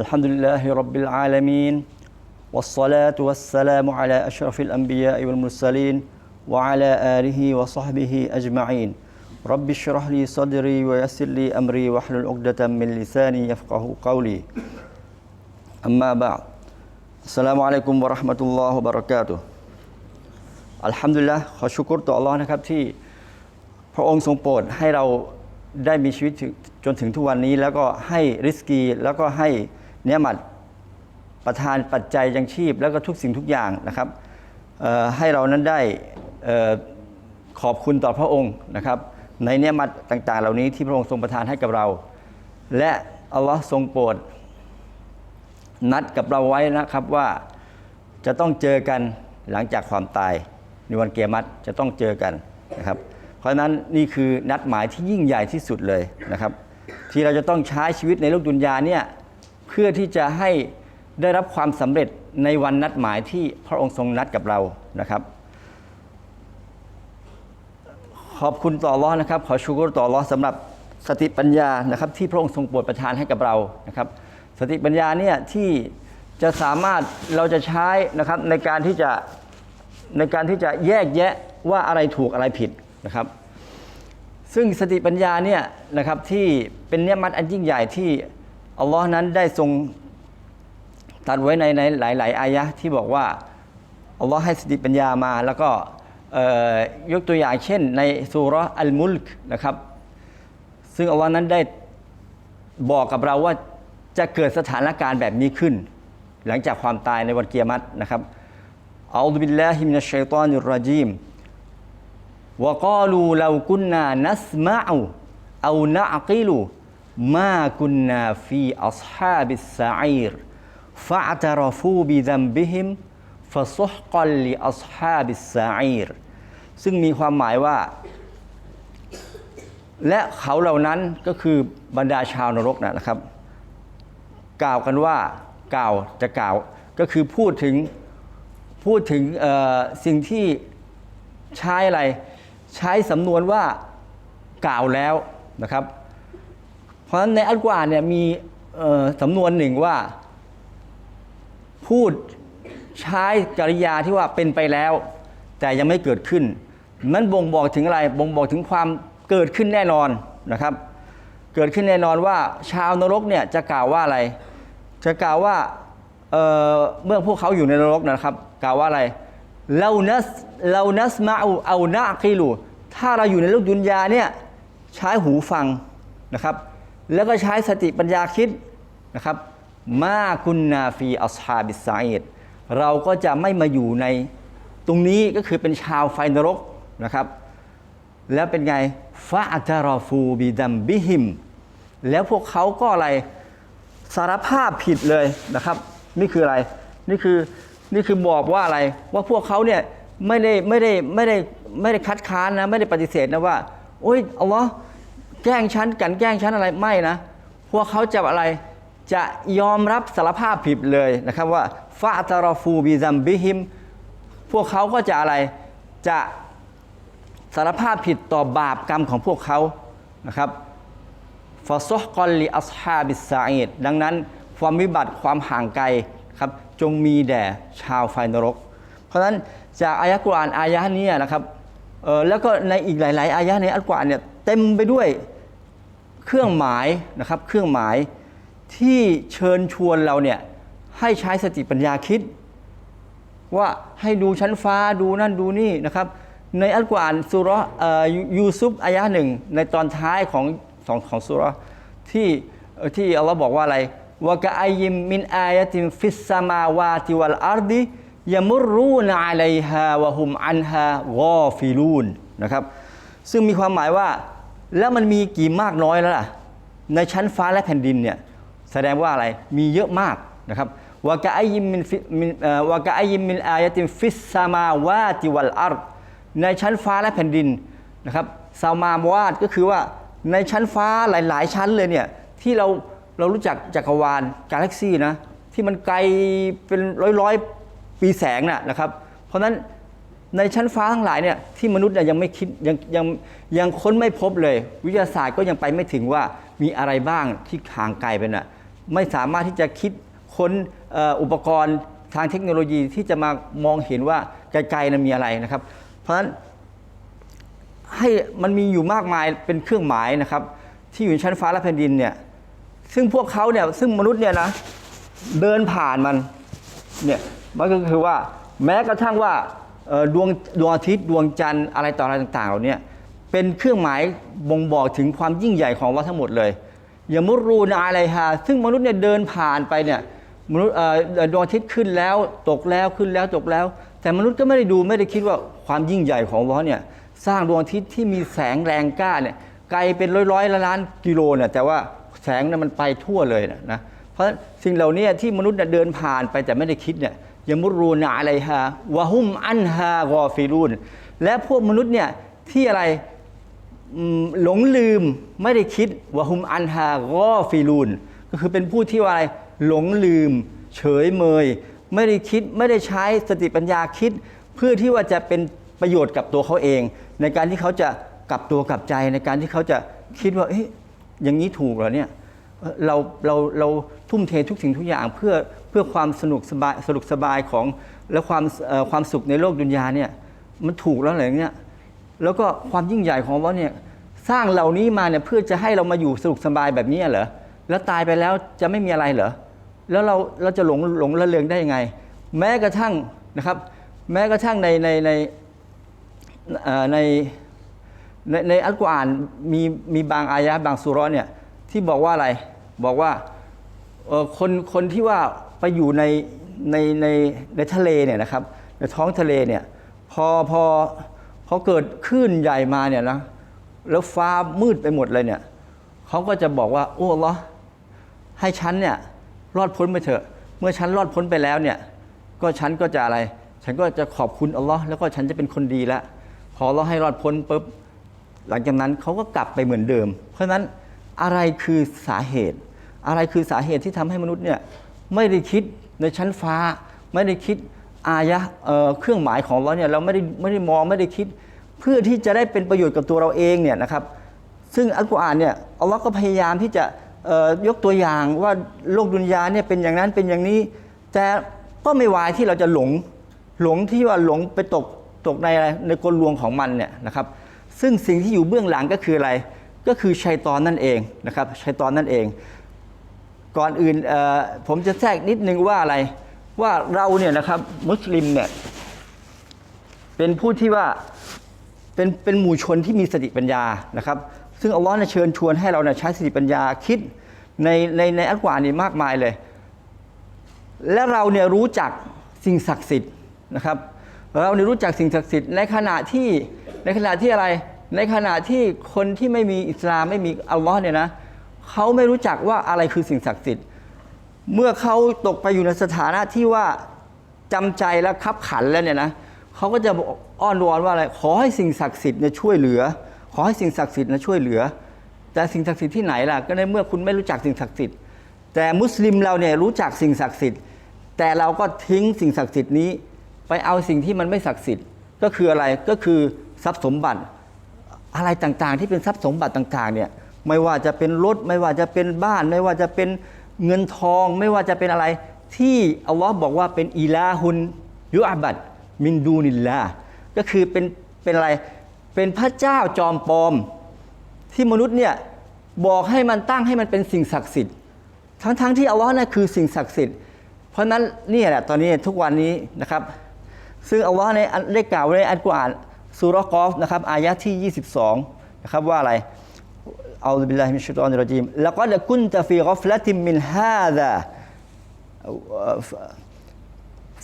الحمد لله رب العالمين والصلاة والسلام على أشرف الأنبياء والمرسلين وعلى آله وصحبه أجمعين رب اشرح لي صدري ويسر لي أمري واحلل عقدة من لساني يفقه قولي أما بعد السلام عليكم ورحمة الله وبركاته อัลฮัมดุลิลละขอชุกรต่ออัลลอฮ์นะครับที่พระองค์ทรงโปรดให้เราได้มีชีวิตถึงจนถึงทุกวันนี้ แล้วก็ให้ริสกี แล้วก็ให้ เนื้อหมัดประทานปัจจัยยังชีพ แล้วก็ทุกสิ่งทุกอย่างนะครับให้เรานั้นได้ขอบคุณต่อพระองค์นะครับ ในเนื้อหมัดต่าง ๆ เหล่านี้ที่พระองค์ทรงประทานให้กับเรา และอัลลอฮ์ทรงโปรดนัดกับเราไว้นะครับว่าจะต้องเจอกันหลังจากความตายในวันเกียรติจะต้องเจอกันนะครับ เพราะฉะนั้นนี่คือนัดหมายที่ยิ่งใหญ่ที่สุดเลยนะครับ ที่เราจะต้องใช้ชีวิตในโลกดุนยาเนี่ย พื่อที่จะให้ได้รับความสำเร็จในวันนัดหมายที่พระองค์ทรงนัดกับเรานะครับ ขอบคุณต่ออัลลอฮ์นะครับ ขอชูกรต่ออัลลอฮ์สำหรับสติปัญญานะครับ ที่พระองค์ทรงโปรดประทานให้กับเรานะครับ สติปัญญาเนี่ยที่จะสามารถเราจะใช้นะครับในการที่จะในการที่จะแยกแยะว่าอะไรถูกอะไรผิดนะครับ ซึ่งสติปัญญาเนี่ยนะครับที่เป็นเนื้อมัดอันยิ่งใหญ่ที่ อัลลอฮ์นั้นได้ทรงตัดไว้ในในหลาย ๆ อายะที่บอกว่าอัลลอฮ์ให้สติปัญญามา แล้วก็ยกตัวอย่างเช่นในสุร์อัลมุลกนะครับ ซึ่งอัลลอฮ์นั้นได้บอกกับเราว่าจะเกิดสถานการณ์แบบนี้ขึ้น หลังจากความตายในวันเกียรตินะครับอัลลอฮฺบิลลาฮิมินัชชัยฏอนิร มากุนนาฟีอัลฮาบิสซาอีรฟะอัตรฟูบิดัมบิฮิมฟะซุฮกัลลิอัลฮสซาอีซึ่งมีความหมายว่า และเขาเหล่านั้นก็คือบรรดาชาวนรกนะครับ กล่าวกันว่ากล่าวจะกล่าวก็คือพูดถึงพูดถึงสิ่งที่ใช้อะไร ใช้สำนวนว่ากล่าวแล้วนะครับ ราะฉะนั้นในอัลกุรอานเนี่ยมีสำนวนหนึ่งว่า พูดใช้กริยาที่ว่าเป็นไปแล้ว แต่ยังไม่เกิดขึ้น นั้นบ่งบอกถึงอะไรบ่งบอกถึงความเกิดขึ้นแน่นอนนะครับ เกิดขึ้นแน่นอนว่าชาวนรกเนี่ยจะกล่าวว่าอะไร จะกล่าวว่าเเมื่อพวกเขาอยู่ในนรกนะครับ กล่าวว่าอะไรเรานัสเรานัสมาอูเอานาคิลูถ้าเราอยู่ในโลกดุนยาเนี่ยใช้หูฟังนะครับ แล้วก็ใช้สติปัญญาคิดนะครับ มากุนนาฟีอัสฮาบิสไซด์เราก็จะไม่มาอยู่ในตรงนี้ก็คือเป็นชาวไฟนรกนะครับ แล้วเป็นไงฟาอัตารอฟูบิดัมบิฮิม แล้วพวกเขาก็อะไรสารภาพผิดเลยนะครับ นี่คืออะไรนี่คือนี่คือบอกว่าอะไรว่าพวกเขาเนี่ยไม่ได้ไม่ได้ไม่ได้ไม่ได้คัดค้านนะไม่ได้ปฏิเสธนะว่าโอ้ยอัลลอฮ์ แกล้งฉันกันแกล้งฉันอะไรไม่นะ พวกเขาจะอะไรจะยอมรับสารภาพผิดเลยนะครับว่าฟาตารอฟูบิซัมบิฮิมพวกเขาก็จะอะไรจะสารภาพผิดต่อบาปกรรมของพวกเขานะครับฟาซฮกอลลีอัสฮาบิสซาอิดดังนั้นความวิบัติความห่างไกลครับจงมีแด่ชาวไฟนรก เพราะฉะนั้นจากอายะกุรอานอายะนี้นะครับออแล้วก็ในอีกหลาย ๆ อายะในอัลกุรอานเนี่ยเต็มไปด้วย เครื่องหมายนะครับเครื่องหมายที่เชิญชวนเราเนี่ยให้ใช้สติปัญญาคิด ว่าให้ดูชั้นฟ้าดูนั่นดูนี่นะครับ ในอัลกุรอานสุราะห์เอ่อยูซุปอายะหนึ่งในตอนท้ายของของของสุรที่ที่อัลลอฮ์บอกว่าอะไรวกะอายิมมินอายะติมฟิสสมาวาติวัลอาร์ดิยมุรูนอะลัยฮาวะฮุมอันฮากอฟิลูนนะครับซึ่งมีความหมายว่า แล้วมันมีกี่มากน้อยแล้วล่ะ ในชั้นฟ้าและแผ่นดินเนี่ยแสดงว่าอะไรมีเยอะมากนะครับวะกะอายิมมินฟิมินเอ่อวะกะอยิมมินอายติมฟิสสมาวาติวัลอาร์ดในชั้นฟ้าและแผ่นดินนะครับซามาวาดก็คือว่าในชั้นฟ้าหลาย ๆ ชั้นเลยเนี่ยที่เราเรารู้จักจักรวาลกาแล็กซี่นะที่มันไกลเป็นร้อยร้อยๆปีแสงน่ะนะครับ เพราะฉะนั้น ในชั้นฟ้าทั้งหลายเนี่ยที่มนุษย์เนี่ยยังไม่คิดยังยังยังค้นไม่พบเลย วิทยาศาสตร์ก็ยังไปไม่ถึงว่ามีอะไรบ้างที่ห่างไกลไปน่ะไม่สามารถที่จะคิดค้นอุปกรณ์ทางเทคโนโลยีที่จะมามองเห็นว่าไกลๆนั้นมีอะไรนะครับ เพราะฉะนั้นให้มันมีอยู่มากมายเป็นเครื่องหมายนะครับ ที่อยู่ในชั้นฟ้าและแผ่นดินเนี่ยซึ่งพวกเขาเนี่ยซึ่งมนุษย์เนี่ยนะเดินผ่านมันเนี่ยมันก็คือว่าแม้กระทั่งว่า ดวงดวงอาทิตย์ดวงจันทร์อะไรต่ออะไรต่างๆเหล่านี้เป็นเครื่องหมายบ่งบอกถึงความยิ่งใหญ่ของวัฏทั้งหมดเลยอย่ามุรูนอะไรฮะซึ่งมนุษย์เนี่ยเดินผ่านไปเนี่ยมนุษย์ดวงอาทิตย์ขึ้นแล้วตกแล้วขึ้นแล้วตกแล้ว แต่มนุษย์ก็ไม่ได้ดูไม่ได้คิดว่าความยิ่งใหญ่ของวัฏเนี่ยสร้างดวงอาทิตย์ที่มีแสงแรงกล้าเนี่ยไกลเป็นร้อยร้อยๆล้านกิโลเนี่ยแต่ว่าแสงเนี่ยมันไปทั่วเลยนะนะเพราะสิ่งเหล่านี้ที่มนุษย์เนี่ยเดินผ่านไปแต่ไม่ได้คิดเนี่ย ยมุรูนอะไรฮะวะฮุมอันฮากอฟิรุนและพวกมนุษย์เนี่ยที่อะไรหลงลืมไม่ได้คิดวะฮุมอันฮากอฟิรุนก็คือเป็นผู้ที่ว่าอะไรหลงลืม เฉยเมย ไม่ได้คิดไม่ได้ใช้สติปัญญาคิด เพื่อที่ว่าจะเป็นประโยชน์กับตัวเขาเอง ในการที่เขาจะกลับตัวกลับใจในการที่เขาจะคิดว่าเอ๊ะอย่างนี้ถูกเหรอเนี่ยเอ่อเราเราเราทุ่มเททุกสิ่งทุกอย่างเพื่อ พื่อความสนุกสบายสนุกสบายของและความความสุขในโลกดุนยาเนี่ยมันถูกแล้วเหรเนี่ยแล้วก็ความยิ่งใหญ่ของว่าเนี่ยสร้างเหล่านี้มาเนี่ยเพื่อจะให้เรามาอยู่สนุกสบายแบบนี้เหรอแล้วตายไปแล้วจะไม่มีอะไรเหรอแล้วเราเราจะหลงหลงละเลงได้ยังไง แม้กระทั่งนะครับ แม้กระทั่งในในในในในในอัลกุรอานมีมีบางอายะห์บางสุราะห์เนี่ยที่บอกว่าอะไรบอกว่า คนคนที่ว่าไปอยู่ในในในในทะเลเนี่ยนะครับในท้องทะเลเนี่ยพอพอพอเกิดคลื่นใหญ่มาเนี่ยนะแล้วฟ้ามืดไปหมดเลยเนี่ยเขาก็จะบอกว่าโอ้ลอให้ฉันเนี่ยรอดพ้นไปเถอะ เมื่อฉันรอดพ้นไปแล้วเนี่ยก็ฉันก็จะอะไร ฉันก็จะขอบคุณอัลลอฮ์แล้วก็ฉันจะเป็นคนดีล้วพอเราให้รอดพ้นปุ๊บหลังจากนั้นเขาก็กลับไปเหมือนเดิม เพราะฉะนั้นอะไรคือสาเหตุ อะไรคือสาเหตุที่ทำให้มนุษย์เนี่ยไม่ได้คิดในชั้นฟ้า ไม่ได้คิดอายะเเครื่องหมายของเราเนี่ยเราไม่ได้ไม่ได้มองไม่ได้คิด เพื่อที่จะได้เป็นประโยชน์กับตัวเราเองเนี่ยนะครับ ซึ่งอัลกุรอานเนี่ยอัลลอฮ์ก็พยายามที่จะยกตัวอย่างว่าโลกดุนยาเนี่ยเป็นอย่างนั้นเป็นอย่างนี้ แต่ก็ไม่วายที่เราจะหลงหลงที่ว่าหลงไปตกตกในอะไรในกลลวงของมันเนี่ยนะครับ ซึ่งสิ่งที่อยู่เบื้องหลังก็คืออะไรก็คือชัยตอนนั่นเองนะครับชัยตอนนั่นเอง ก่อนอื่นผมจะแทรกนิดนึงว่าอะไร ว่าเราเนี่ยนะครับมุสลิมเนี่ยเป็นผู้ที่ว่าเป็นเป็นหมู่ชนที่มีสติปัญญานะครับ ซึ่งอัลลอฮ์เนี่ยเชิญชวนให้เราเนี่ยใช้สติปัญญาคิดในในในอัลกุรอานนี่มากมายเลย และเราเนี่ยรู้จักสิ่งศักดิ์สิทธิ์นะครับ เราเนี่ยรู้จักสิ่งศักดิ์สิทธิ์ในขณะที่ในขณะที่อะไรในขณะที่คนที่ไม่มีอิสลามไม่มีอัลลอฮ์เนี่ยนะเเขาไม่รู้จักว่าอะไรคือสิ่งศักดิ์สิทธิ์ เมื่อเขาตกไปอยู่ในสถานะที่ว่าจำใจและคับขันแล้วเนี่ยนะเขาก็จะอ้อนวอนว่าอะไรขอให้สิ่งศักดิ์สิทธิ์เนี่ยช่วยเหลือ ขอให้สิ่งศักดิ์สิทธิ์เนี่ยช่วยเหลือ แต่สิ่งศักดิ์สิทธิ์ที่ไหนล่ะก็ในเมื่อคุณไม่รู้จักสิ่งศักดิ์สิทธิ์แต่มุสลิมเราเนี่ยรู้จักสิ่งศักดิ์สิทธิ์ แต่เราก็ทิ้งสิ่งศักดิ์สิทธิ์นี้ ไปเอาสิ่งที่มันไม่ศักดิ์สิทธิ์ก็คืออะไรก็คือทรัพย์สมบัติอะไรต่างๆ ที่เป็นทรัพย์สมบัติต่างๆเนี่ย ไม่ว่าจะเป็นรถ ไม่ว่าจะเป็นบ้าน ไม่ว่าจะเป็นเงินทอง ไม่ว่าจะเป็นอะไร ที่อัลลอฮ์บอกว่าเป็นอีลาฮุนยุอาบัดมินดูนิลลาก็คือเป็นเป็นอะไรเป็นพระเจ้าจอมปลอม ที่มนุษย์เนี่ยบอกให้มันตั้งให้มันเป็นสิ่งศักดิ์สิทธิ์ ทั้งๆที่อัลลอฮ์นั่นคือสิ่งศักดิ์สิทธิ์เพราะนั้นนี่แหละตอนนี้ทุกวันนี้นะครับ ซึ่งอัลลอฮ์ในได้กล่าวในอัลกุรอานซูร์กอฟนะครับอายะที่ 22นะครับว่าอะไร เอาบิลลาฮิมิชชัยฏอนิรรจีมแล้วก็กุนตะฟีกอฟละติมมินฮาดะ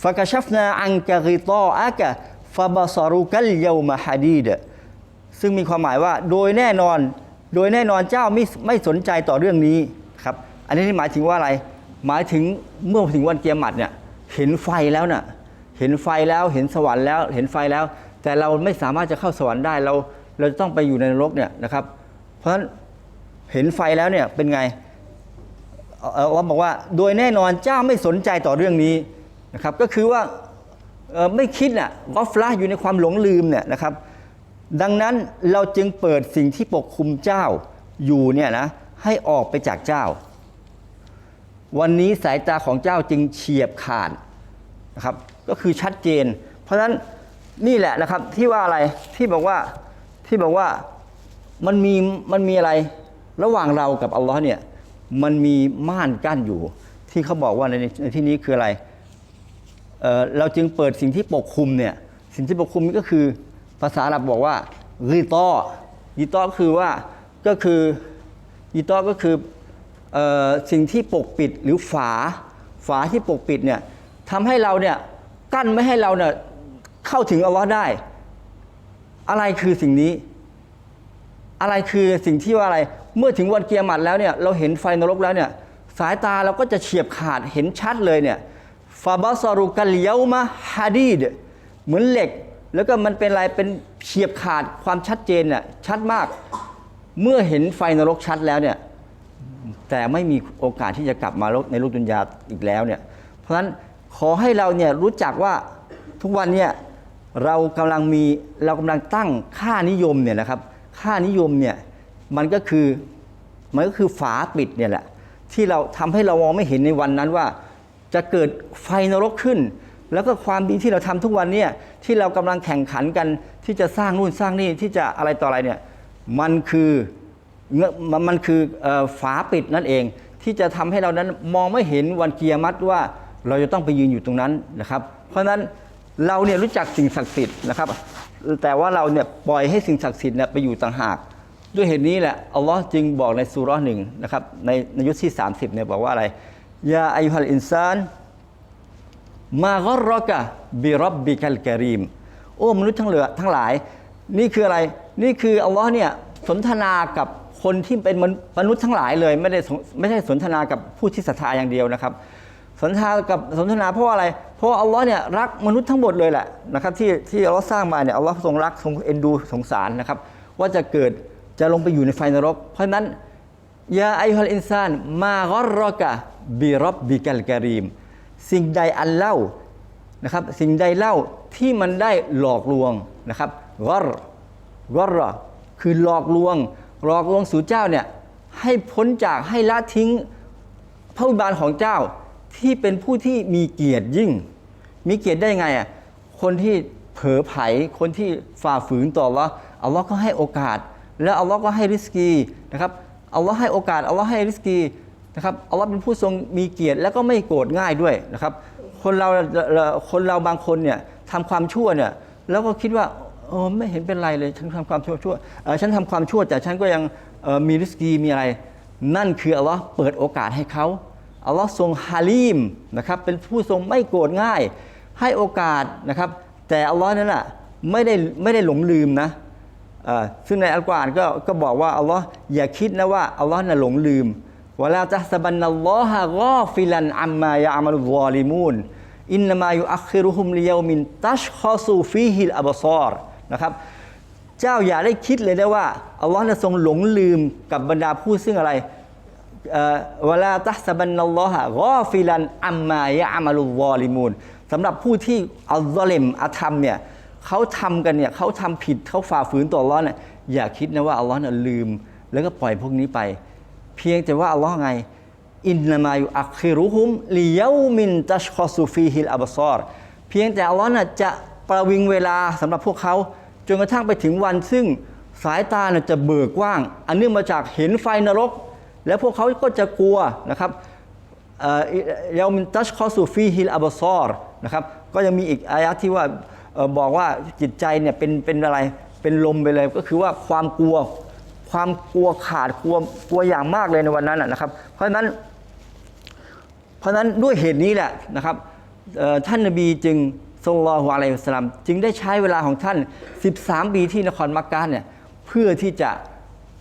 ฟะกชัฟนาอันกะริตออะกะฟะบาซารุกัลยามะฮะดีดซึ่งมีความหมายว่า โดยแน่นอน โดยแน่นอนเจ้าไม่ไม่สนใจต่อเรื่องนี้ครับ อันนี้หมายถึงว่าอะไร หมายถึงเมื่อถึงวันเกียรติเนี่ยเห็นไฟแล้วน่ะเห็นไฟแล้วเห็นสวรรค์แล้ว เห็นไฟแล้ว แต่เราไม่สามารถจะเข้าสวรรค์ได้เราเราจะต้องไปอยู่ในนรกเนี่ยนะครับ เพราะฉะนั้น เห็นไฟแล้วเนี่ยเป็นไงเอ่ออัลลอฮ์บอกว่าโดยแน่นอนเจ้าไม่สนใจต่อเรื่องนี้นะครับก็คือว่าไม่คิดน่ะกอฟละอยู่ในความหลงลืมเนี่ยนะครับดังนั้นเราจึงเปิดสิ่งที่ปกคุมเจ้าอยู่เนี่ยนะให้ออกไปจากเจ้า วันนี้สายตาของเจ้าจึงเฉียบขาดนะครับก็คือชัดเจน เพราะฉะนั้นนี่แหละนะครับที่ว่าอะไรที่บอกว่าที่บอกว่ามันมีมันมีอะไร ระหว่างเรากับอัลลอฮ์เนี่ยมันมีม่านกั้นอยู่ ที่เขาบอกว่าในในที่นี้คืออะไรเเราจึงเปิดสิ่งที่ปกคลุมเนี่ยสิ่งที่ปกคลุมนี่ก็คือภาษาอาหรับบอกว่ารีตอรีตอคือว่าก็คือรีตอก็คือเอ่อสิ่งที่ปกปิดหรือฝาฝาที่ปกปิดเนี่ยทำให้เราเนี่ยกั้นไม่ให้เราเนี่ยเข้าถึงอัลลอฮ์ได้ อะไรคือสิ่งนี้ อะไรคือสิ่งที่ว่าอะไร เมื่อถึงวันเกียรติแล้วเนี่ยเราเห็นไฟนรกแล้วเนี่ยสายตาเราก็จะเฉียบขาดเห็นชัดเลยเนี่ยฟาบาซารุกัลเยามาฮาดีดเหมือนเหล็ก แล้วก็มันเป็นอะไรเป็นเฉียบขาดความชัดเจนเนี่ยชัดมาก เมื่อเห็นไฟนรกชัดแล้วเนี่ยแต่ไม่มีโอกาสที่จะกลับมาในโลกดุนยาอีกแล้วเนี่ยเพราะฉะนั้นขอให้เราเนี่ยรู้จักว่าทุกวันเนี่ยเรากำลังมีเรากำลังตั้งค่านิยมเนี่ยนะครับค่านิยมเนี่ย มันก็คือมันก็คือฝาปิดเนี่ยแหละ ที่เราทำให้เรามองไม่เห็นในวันนั้นว่า จะเกิดไฟนรกขึ้น แล้วก็ความดีที่เราทำทุกวันเนี่ยที่เรากำลังแข่งขันกันที่จะสร้างนู่นสร้างนี่ที่จะอะไรต่ออะไรเนี่ยมันคือมันมันคือฝาปิดนั่นเอง ที่จะทำให้เรานั้นมองไม่เห็นวันเกียรมัดว่าเราจะต้องไปยืนอยู่ตรงนั้นนะครับ เพราะฉะนั้นเราเนี่ยรู้จักสิ่งศักดิ์สิทธิ์นะครับ แต่ว่าเราเนี่ยปล่อยให้สิ่งศักดิ์สิทธิ์เนี่ยไปอยู่ต่างหาก ด้วยเหตุนี้แหละอัลลอฮ์จึงบอกในสุราะหนึ่งนะครับในในยุคที่ 30เนี่ยบอกว่าอะไรยาอายุฮัลอินซาน มากรรอกะบิรับบิกัลกรีม โอ้มนุษย์ทั้งเหลือทั้งหลาย นี่คืออะไรนี่คืออัลลอฮ์เนี่ยสนทนากับคนที่เป็นมนุษย์ทั้งหลายเลยไม่ได้ไม่ใช่สนทนากับผู้ที่ศรัทธาอย่างเดียวนะครับ สนทนากับสนทนาเพราะว่าอะไร เพราะว่าอัลลอฮ์เนี่ยรักมนุษย์ทั้งหมดเลยแหละนะครับที่ที่อัลลอฮ์สร้างมาเนี่ยอัลลอฮ์ทรงรักทรงเอ็นดูสงสารนะครับว่าจะเกิด จะลงไปอยู่ในไฟนรก เพราะนั้นยาอายุฮัลอินซาน มากรรอกะบิรบบิกัลกะรีม สิ่งใดอันเล่านะครับ สิ่งใดเล่าที่มันได้หลอกลวงนะครับกรกรคือหลอกลวง หลอกลวงสู่เจ้าเนี่ยให้พ้นจากให้ละทิ้งพระวิบาลของเจ้าที่เป็นผู้ที่มีเกียรติยิ่ง มีเกียรติได้ไงอะคนที่เผลอไผคนที่ฝ่าฝืนต่ออัลลอฮ์อัลลอฮ์ก็ให้โอกาส แล้วอัลลอฮ์ก็ให้ริสกีนะครับอัลลอฮ์ให้โอกาสอัลลอฮ์ให้ริสกีนะครับอัลลอฮ์เป็นผู้ทรงมีเกียรติ แล้วก็ไม่โกรธง่ายด้วยนะครับ คนเราคนเราบางคนเนี่ยทำความชั่วเนี่ยแล้วก็คิดว่าเออไม่เห็นเป็นไรเลยฉันทำความชั่วชั่วฉันทำความชั่วแต่ฉันก็ยังมีริสกีมีอะไร นั่นคืออัลลอฮ์เปิดโอกาสให้เขาอัลลอฮ์ทรงฮาลีมนะครับเป็นผู้ทรงไม่โกรธง่าย ให้โอกาสนะครับ แต่อัลลอฮ์นั้นอะไม่ได้ไม่ได้หลงลืมนะ ซึ่งในอัลกุรอานก็ก็บอกว่าอัลลอฮ์อย่าคิดนะว่าอัลลอฮ์น่ะหลงลืมวลาตะสบันนัลลอฮะกอฟิลันอัมมายะอามัลุวอลิมูนอินนามายุอัคคิรุฮุมลิยามินตัชคอซูฟีฮิลอับซอรนะครับเจ้าอย่าได้คิดเลยนะว่าอัลลอฮ์น่ะทรงหลงลืมกับบรรดาผู้ซึ่งอะไรเวลาตัสบันนัลลอฮะกอฟิลันอัมมายะอามัลุวอลิมูนสำหรับผู้ที่อัลลอเลมอธรรมเนี่ย เขาทำกันเนี่ยเขาทำผิดเขาฝ่าฝืนต่ออัลลอฮ์เนี่ยอย่าคิดนะว่าอัลลอฮ์น่ะลืม แล้วก็ปล่อยพวกนี้ไป เพียงแต่ว่าอัลลอฮ์ไงอินนามายุอัคคิรุฮุมลิยามินตัชคอซูฟีฮิลอับซอรเพียงแต่อัลลอฮ์น่ะจะประวิงเวลาสำหรับพวกเขาจนกระทั่งไปถึงวันซึ่งสายตาน่ะจะเบิกกว้าง อันเนื่องมาจากเห็นไฟนรก แล้วพวกเขาก็จะกลัวนะครับเอ่อยามินตัชคอซูฟีฮิลอับซอรนะครับก็ยังมีอีกอายะที่ว่า บอกว่าจิตใจเนี่ยเป็นเป็นอะไรเป็นลมไปเลยก็คือว่าความกลัว ความกลัวขาดกลัวกลัวอย่างมากเลยในวันนั้นนะครับ เพราะฉะนั้น เพราะฉะนั้นด้วยเหตุนี้แหละนะครับท่านนบีจึงทรงรอฮุอะลัสลามจึงได้ใช้เวลาของท่าน 13 ปีที่นครมักกะเนี่ยเพื่อที่จะ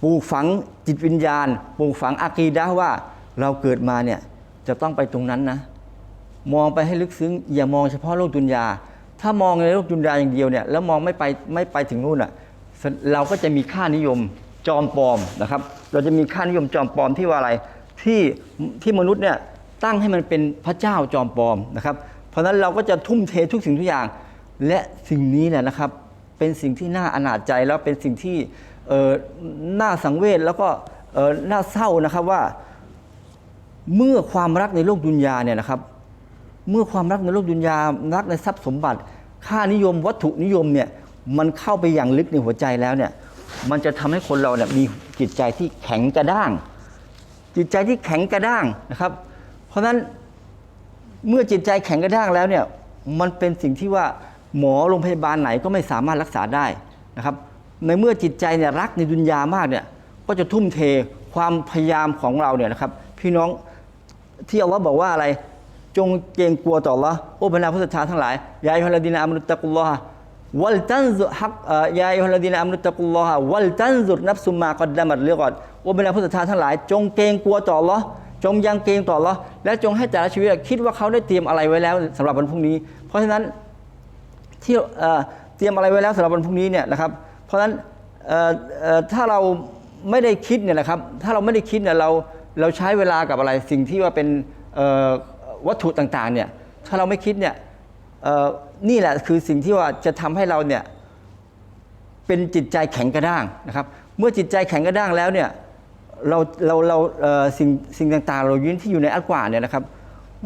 ปลูกฝังจิตวิญญาณปลูกฝังอากีดะว่าเราเกิดมาเนี่ยจะต้องไปตรงนั้นนะ มองไปให้ลึกซึ้งอย่ามองเฉพาะโลกดุนยา ถ้ามองในโลกดุนยาอย่างเดียวเนี่ยแล้วมองไม่ไปไม่ไปถึงนู่นอะเราก็จะมีค่านิยมจอมปลอมนะครับ เราจะมีค่านิยมจอมปลอมที่ว่าอะไรที่ที่มนุษย์เนี่ยตั้งให้มันเป็นพระเจ้าจอมปลอมนะครับ เพราะฉะนั้นเราก็จะทุ่มเททุกสิ่งทุกอย่าง และสิ่งนี้เนี่ยนะครับ เป็นสิ่งที่น่าอนาจใจแล้วเป็นสิ่งที่เออน่าสังเวชแล้วก็เออน่าเศร้านะครับว่า เมื่อความรักในโลกดุนยาเนี่ยนะครับ เมื่อความรักในโลกดุนยารักในทรัพย์สมบัติ ค่านิยมวัตถุนิยมเนี่ยมันเข้าไปอย่างลึกในหัวใจแล้วเนี่ยมันจะทำให้คนเราเนี่ยมีจิตใจที่แข็งกระด้าง จิตใจที่แข็งกระด้างนะครับ เพราะฉะนั้นเมื่อจิตใจแข็งกระด้างแล้วเนี่ยมันเป็นสิ่งที่ว่าหมอโรงพยาบาลไหนก็ไม่สามารถรักษาได้นะครับ ในเมื่อจิตใจเนี่ยรักในดุนยามากเนี่ยก็จะทุ่มเทความพยายามของเราเนี่ยนะครับ พี่น้องที่อัลลอฮ์บอกว่าอะไร จงเกรงกลัวต่อลลอฮ์โอ้บรรดาผู้ศรัทธาทั้งหลายยาอิฮัลดีนอามุตตะกุลลอฮะวัลตันซุฮักยาอิฮัลดีนอามุตตะกุลลอฮะวัลตันซุนับซุมมากอดดามัดเรียกอดโอ้บรรดาผู้ศรัทธาทั้งหลาย จงเกรงกลัวต่อลลอฮ์จงยังเกรงต่อลลอฮ์และจงให้แต่ละชีวิตคิดว่าเขาได้เตรียมอะไรไว้แล้วสำหรับวันพรุ่งนี้ เพราะฉะนั้นที่เตรียมอะไรไว้แล้วสำหรับวันพรุ่งนี้เนี่ยนะครับเพราะฉะนั้นถ้าเราไม่ได้คิดเนี่ยนะครับถ้าเราไม่ได้คิดเนี่ยเราเราใช้เวลากับอะไรสิ่งที่ว่าเป็นเวัตถุต่างๆเนี่ยถ้าเราไม่คิดเนี่ยนี่แหละคือสิ่งที่ว่าจะทำให้เราเนี่ยเป็นจิตใจแข็งกระด้างนะครับ เมื่อจิตใจแข็งกระด้างแล้วเนี่ยเราเราเราเสิ่งสิ่งต่างๆ เรายืนที่อยู่ในอัลกุรอาเนี่ยนะครับ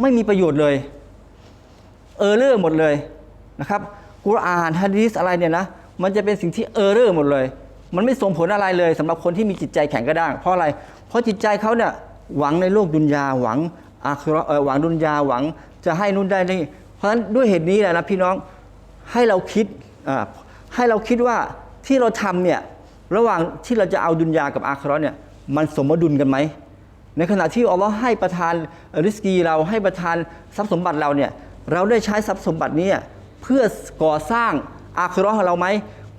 ไม่มีประโยชน์เลย เออร์เลอร์หมดเลยนะครับกุรอานฮะดีษอะไรเนี่ยนะมันจะเป็นสิ่งที่เออร์เลอร์หมดเลย มันไม่ส่งผลอะไรเลยสำหรับคนที่มีจิตใจแข็งกระด้าง เพราะอะไร เพราะจิตใจเขาเนี่ยหวังในโลกดุนยาหวัง อาคิราะห์เอหวังดุนยาหวังจะให้นู่นได้นี่เพราะฉะนั้นด้วยเหตุนี้แหละนะพี่น้องให้เราคิดให้เราคิดว่าที่เราทำเนี่ยระหว่างที่เราจะเอาดุนยากับอาคราเนี่ยมันสมดุลกันไหมในขณะที่อัลลอฮ์ให้ประทานริสกีเราให้ประทานทรัพย์สมบัติเราเนี่ยเราได้ใช้ทรัพย์สมบัตินี้เพื่อก่อสร้างอาคราของเราไหม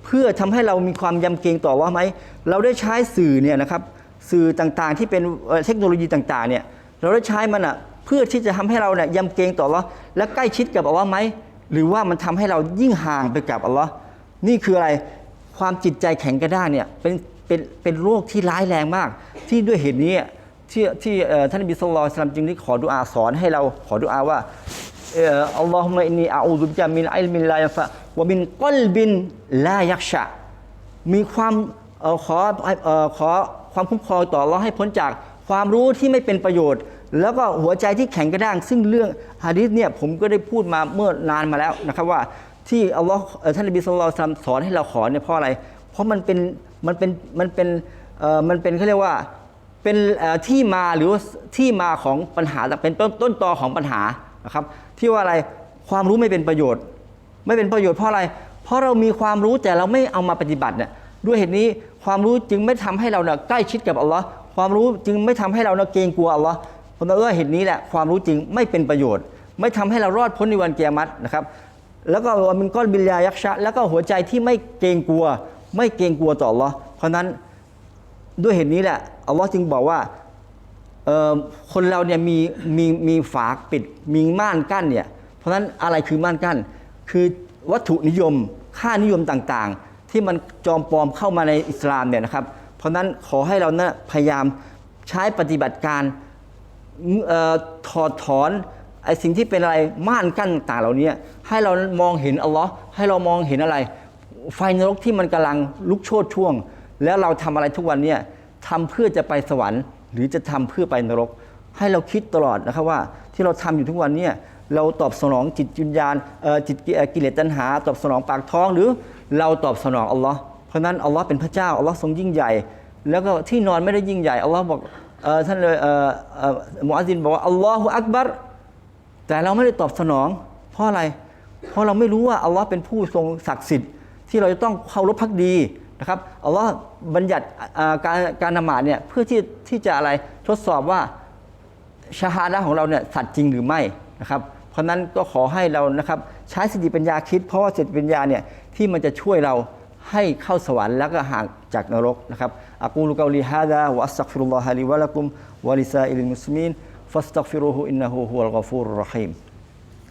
เพื่อทำให้เรามีความยำเกรงต่ออัลลอฮ์ไหมเราได้ใช้สื่อเนี่ยนะครับสื่อต่างๆที่เป็นเทคโนโลยีต่างๆเนี่ย เราได้ใช้มันอะเพื่อที่จะทำให้เราเนี่ยยำเกรงต่ออัลลอฮ์และใกล้ชิดกับอัลลอฮ์ไหมหรือว่ามันทำให้เรายิ่งห่างไปกับอัลลอฮ์นี่คืออะไรความจิตใจแข็งกระด้างเนี่ยเป็นเป็นเป็นโรคที่ร้ายแรงมาก ที่ด้วยเหตุนี้ที่ที่ท่านบีสุลต่านสลัมจึงได้ขอดุอาสอนให้เราขอดุอาว่าอัลลอฮุมะอินนีอาอูดุบิกะมินอิลมินลายฟะวะมินกัลบินลายักชะมีความอขออขอความคุ้มครองต่อเราให้พ้นจากความรู้ที่ไม่เป็นประโยชน์ แล้วก็หัวใจที่แข็งกระด้าง ซึ่งเรื่องฮะดีษเนี่ยผมก็ได้พูดมาเมื่อนานมาแล้วนะครับว่าที่อัลลอฮ์ท่านนบีสุลต่านสอนให้เราขอเนี่ยเพราะอะไร เพราะมันเป็นมันเป็นมันเป็นเอ่อมันเป็นเขาเรียกว่าเป็นที่มาหรือว่าที่มาของปัญหาแต่เป็นต้นต้นตอของปัญหานะครับ ที่ว่าอะไรความรู้ไม่เป็นประโยชน์ ไม่เป็นประโยชน์เพราะอะไร เพราะเรามีความรู้แต่เราไม่เอามาปฏิบัติเนี่ยด้วยเหตุนี้ความรู้จึงไม่ทำให้เราเนี่ยใกล้ชิดกับอัลลอฮ์ความรู้จึงไม่ทำให้เราเนี่ยเกรงกลัวอัลลอฮ์ เพราะด้วยเหตุนี้แหละความรู้จึงไม่เป็นประโยชน์ ไม่ทำให้เรารอดพ้นในวันเกียรตินะครับ แล้วก็มินก้อนบิลยายักชะแล้วก็หัวใจที่ไม่เกรงกลัว ไม่เกรงกลัวต่ออัลลอเพราะนั้นด้วยเหตุนี้แหละอัลลอฮ์จึงบอกว่าคนเราเนี่ยมีมีมีฝาปิดมีม่านกั้นเนี่ยเพราะฉะนั้นอะไรคือม่านกั้น คือวัตถุนิยมค่านิยมต่างๆ ที่มันจอมปลอมเข้ามาในอิสลามเนี่ยนะครับ เพราะนั้นขอให้เรานะพยายามใช้ปฏิบัติการ ถอดถอนไอ้สิ่งที่เป็นอะไรม่านกั้นต่างเหล่านี้ให้เรามองเห็นอัลลอฮ์ให้เรามองเห็นอะไร ไฟนรกที่มันกำลังลุกโชนช่วง แล้วเราทำอะไรทุกวันเนี่ยทำเพื่อจะไปสวรรค์ หรือจะทำเพื่อไปนรก ให้เราคิดตลอดนะครับว่าที่เราทำอยู่ทุกวันเนี่ยเราตอบสนองจิตวิญญาณจิตกิเลสตัณหา ตอบสนองปากท้องหรือเราตอบสนองอัลลอฮ์เพราะนั้นอัลลอฮ์เป็นพระเจ้าอัลลอฮ์ทรงยิ่งใหญ่ แล้วก็ที่นอนไม่ได้ยิ่งใหญ่อัลลอฮ์บอก ท่านเลยมุอัซินบอกว่าอัลลอฮฺอักบัรแต่เราไม่ได้ตอบสนอง เพราะอะไร เพราะเราไม่รู้ว่าอัลลอฮ์เป็นผู้ทรงศักดิ์สิทธิ์ ที่เราจะต้องเคารพพักดีนะครับอัลลอฮ์บัญญัติการการนมาดเนี่ยเพื่อที่ที่จะอะไรทดสอบว่าชาฮาดะของเราเนี่ยสัตย์จริงหรือไม่นะครับ เพราะฉะนั้นก็ขอให้เรานะครับใช้สติปัญญาคิด เพราะว่าสติปัญญาเนี่ยที่มันจะช่วยเรา ให้เข้าสวรรค์แล้วก็ห่างจากนรกนะครับอักูลุกาลีฮาดาวะอัสตักฟิรุลลอฮะลิวะลักุมวะลิซาอิลมุสลิมีนฟัสตักฟิรุฮุอินนะฮูฮุวัลกอฟูรุรรหีม